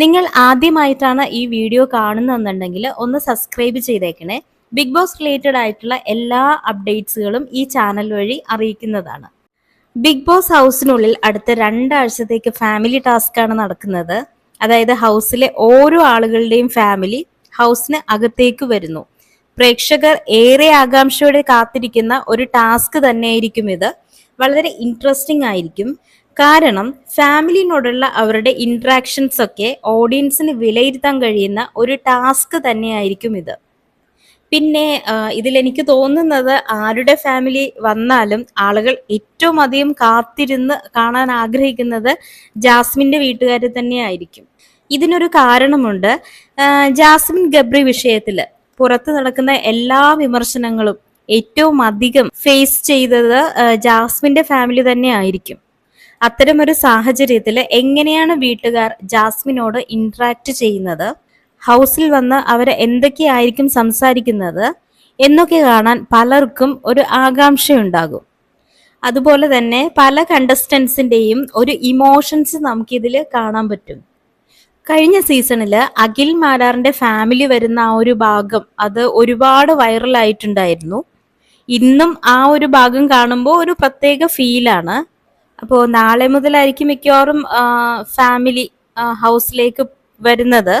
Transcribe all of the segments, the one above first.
നിങ്ങൾ ആദ്യമായിട്ടാണ് ഈ വീഡിയോ കാണുന്നതെന്നുണ്ടെങ്കിൽ ഒന്ന് സബ്സ്ക്രൈബ് ചെയ്തേക്കണേ. ബിഗ് ബോസ് റിലേറ്റഡ് ആയിട്ടുള്ള എല്ലാ അപ്ഡേറ്റ്സുകളും ഈ ചാനൽ വഴി അറിയിക്കുന്നതാണ്. ബിഗ് ബോസ് ഹൗസിനുള്ളിൽ അടുത്ത രണ്ടാഴ്ചത്തേക്ക് ഫാമിലി ടാസ്ക് ആണ് നടക്കുന്നത്. അതായത് ഹൗസിലെ ഓരോ ആളുകളുടെയും ഫാമിലി ഹൗസിന് അകത്തേക്ക് വരുന്നു. പ്രേക്ഷകർ ഏറെ ആകാംക്ഷയോടെ കാത്തിരിക്കുന്ന ഒരു ടാസ്ക് തന്നെയായിരിക്കും ഇത്. വളരെ ഇൻട്രസ്റ്റിംഗ് ആയിരിക്കും. കാരണം ഫാമിലിനോടുള്ള അവരുടെ ഇൻട്രാക്ഷൻസ് ഒക്കെ ഓഡിയൻസിന് വിലയിരുത്താൻ കഴിയുന്ന ഒരു ടാസ്ക് തന്നെയായിരിക്കും ഇത്. പിന്നെ ഇതിലെനിക്ക് തോന്നുന്നത് ആരുടെ ഫാമിലി വന്നാലും ആളുകൾ ഏറ്റവും അധികം കാത്തിരുന്ന് കാണാൻ ആഗ്രഹിക്കുന്നത് ജാസ്മിന്റെ വീട്ടുകാർ തന്നെയായിരിക്കും. ഇതിനൊരു കാരണമുണ്ട്. ജാസ്മിൻ ഗബ്രി വിഷയത്തിൽ പുറത്ത് നടക്കുന്ന എല്ലാ വിമർശനങ്ങളും ഏറ്റവും അധികം ഫേസ് ചെയ്തത് ജാസ്മിന്റെ ഫാമിലി തന്നെ ആയിരിക്കും അത്തരമൊരു സാഹചര്യത്തിൽ എങ്ങനെയാണ് വീട്ടുകാർ ജാസ്മിനോട് ഇൻട്രാക്ട് ചെയ്യുന്നത്? ഹൗസിൽ വന്ന് അവർ എന്തൊക്കെയായിരിക്കും സംസാരിക്കുന്നത്? എന്നൊക്കെ കാണാൻ പലർക്കും ഒരു ആകാംക്ഷയുണ്ടാകും. അതുപോലെ തന്നെ പല കണ്ടസ്റ്റൻസിന്റെയും ഒരു ഇമോഷൻസ് നമുക്കിതിൽ കാണാൻ പറ്റും. കഴിഞ്ഞ സീസണിൽ അഖിൽ മാരാറിന്റെ ഫാമിലി വരുന്ന ആ ഒരു ഭാഗം അത് ഒരുപാട് വൈറലായിട്ടുണ്ടായിരുന്നു ഇന്നും ആ ഒരു ഭാഗം കാണുമ്പോൾ ഒരു പ്രത്യേക ഫീലാണ് അപ്പോൾ നാളെ മുതലായിരിക്കും മിക്കവാറും ഫാമിലി ഹൗസിലേക്ക് വരുന്നത്.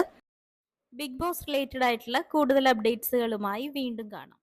ബിഗ് ബോസ് റിലേറ്റഡ് ആയിട്ടുള്ള കൂടുതൽ അപ്ഡേറ്റ്സുകളുമായി വീണ്ടും കാണാം.